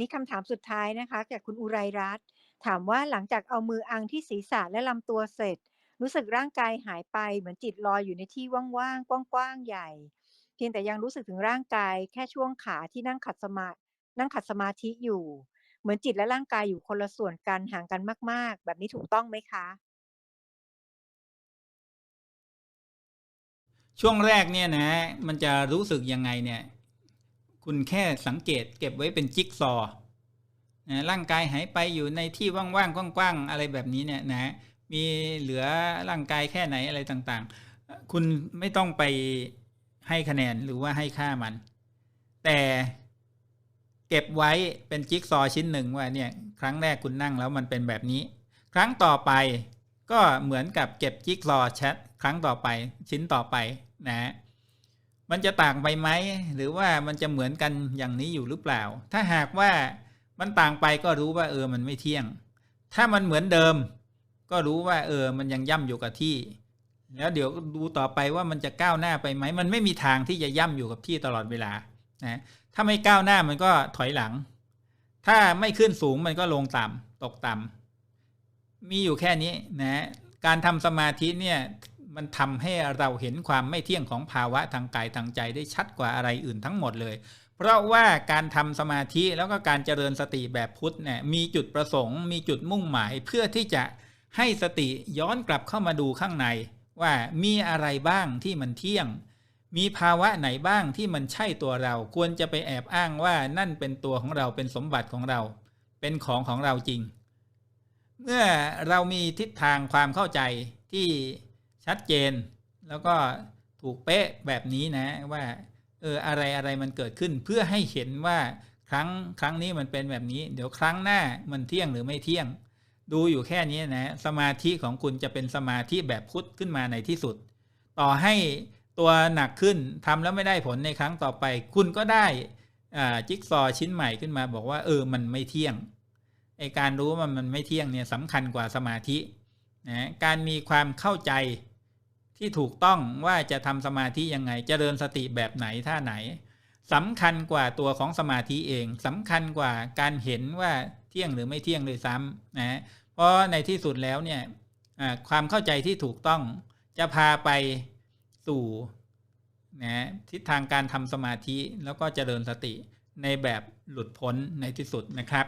นี้คำถามสุดท้ายนะคะ จากคุณอุไรรัตน์ถามว่าหลังจากเอามืออังที่ศีรษะและลำตัวเสร็จ รู้สึกร่างกายหายไปเหมือนจิตลอยอยู่ในที่ว่างๆกว้างๆใหญ่ เพียงแต่ยังรู้สึกถึงร่างกายแค่ช่วงขาที่นั่งขัดสมานั่งขัดสมาธิอยู่ เหมือนจิตและร่างกายอยู่คนละส่วนกันห่างกันมาก ๆ แบบนี้ถูกต้องไหมคะ ช่วงแรกเนี่ยนะมันจะรู้สึกยังไงเนี่ย คุณแค่สังเกตเก็บไว้เป็นจิ๊กซอนะร่างกายหายไปอยู่ในที่ว่างๆกว้างๆอะไรแบบนี้เนี่ยนะมีเหลือร่างกายแค่ไหนอะไรต่างๆ คุณไม่ต้องไปให้คะแนนหรือว่าให้ค่ามัน แต่เก็บไว้เป็นจิ๊กซอชิ้นหนึ่งว่าเนี่ยครั้งแรกคุณนั่งแล้วมันเป็นแบบนี้ ครั้งต่อไปก็เหมือนกับเก็บจิ๊กซอว์แชทครั้งต่อไปชิ้นต่อไปนะ มันจะต่างไปไหมหรือว่ามันจะเหมือนกันอย่างนี้อยู่หรือเปล่า ถ้าหากว่ามันต่างไปก็รู้ว่าเออมันไม่เที่ยง ถ้ามันเหมือนเดิม ก็รู้ว่าเออมันยังย่ำอยู่กับที่ แล้วเดี๋ยวดูต่อไปว่ามันจะก้าวหน้าไปไหม มันไม่มีทางที่จะย่ำอยู่กับที่ตลอดเวลานะถ้าไม่ก้าวหน้ามันก็ถอยหลัง ถ้าไม่ขึ้นสูงมันก็ลงต่ำตกต่ำมีอยู่แค่นี้นะการทำสมาธิเนี่ย มันทำให้เราเห็นความไม่เที่ยงของภาวะทางกายทางใจได้ชัดกว่าอะไรอื่นทั้งหมดเลย เพราะว่าการทำสมาธิแล้วก็การเจริญสติแบบพุทธเนี่ยมีจุดประสงค์ มีจุดมุ่งหมายเพื่อที่จะให้สติย้อนกลับเข้ามาดูข้างใน ว่ามีอะไรบ้างที่มันเที่ยง มีภาวะไหนบ้างที่มันใช่ตัวเรา ควรจะไปแอบอ้างว่านั่นเป็นตัวของเราเป็นสมบัติของเรา เป็นของของเราจริง เมื่อเรามีทิศทางความเข้าใจที่ ชัดเจน แล้วก็ถูกเป๊ะแบบนี้นะว่าเอออะไรอะไรมันเกิดขึ้นเพื่อให้เห็นว่าครั้งครั้งนี้มันเป็นแบบนี้ เดี๋ยวครั้งหน้ามันเที่ยงหรือไม่เที่ยง ดูอยู่แค่นี้นะสมาธิของคุณจะเป็นสมาธิแบบพุทธขึ้นมาในที่สุด ต่อให้ตัวหนักขึ้นทำแล้วไม่ได้ผลในครั้งต่อไป คุณก็ได้จิ๊กซอชิ้นใหม่ขึ้นมา บอกว่าเออมันไม่เที่ยงไอการรู้ว่ามันไม่เที่ยงเนี่ยสำคัญกว่าสมาธินะการมีความเข้าใจ ที่ถูกต้องว่าจะทำสมาธิยังไงจเจริญสติแบบไหนท่าไหนสำคัญกว่าตัวของสมาธิเองสำคัญกว่าการเห็นว่าเที่ยงหรือไม่เที่ยงเลยซ้ำนะเพราะในที่สุดแล้วเนี่ยความเข้าใจที่ถูกต้องจะพาไปสู่นะทิศทางการทำสมาธิแล้วก็เจริญสติในแบบหลุดพ้นในที่สุดนะครับ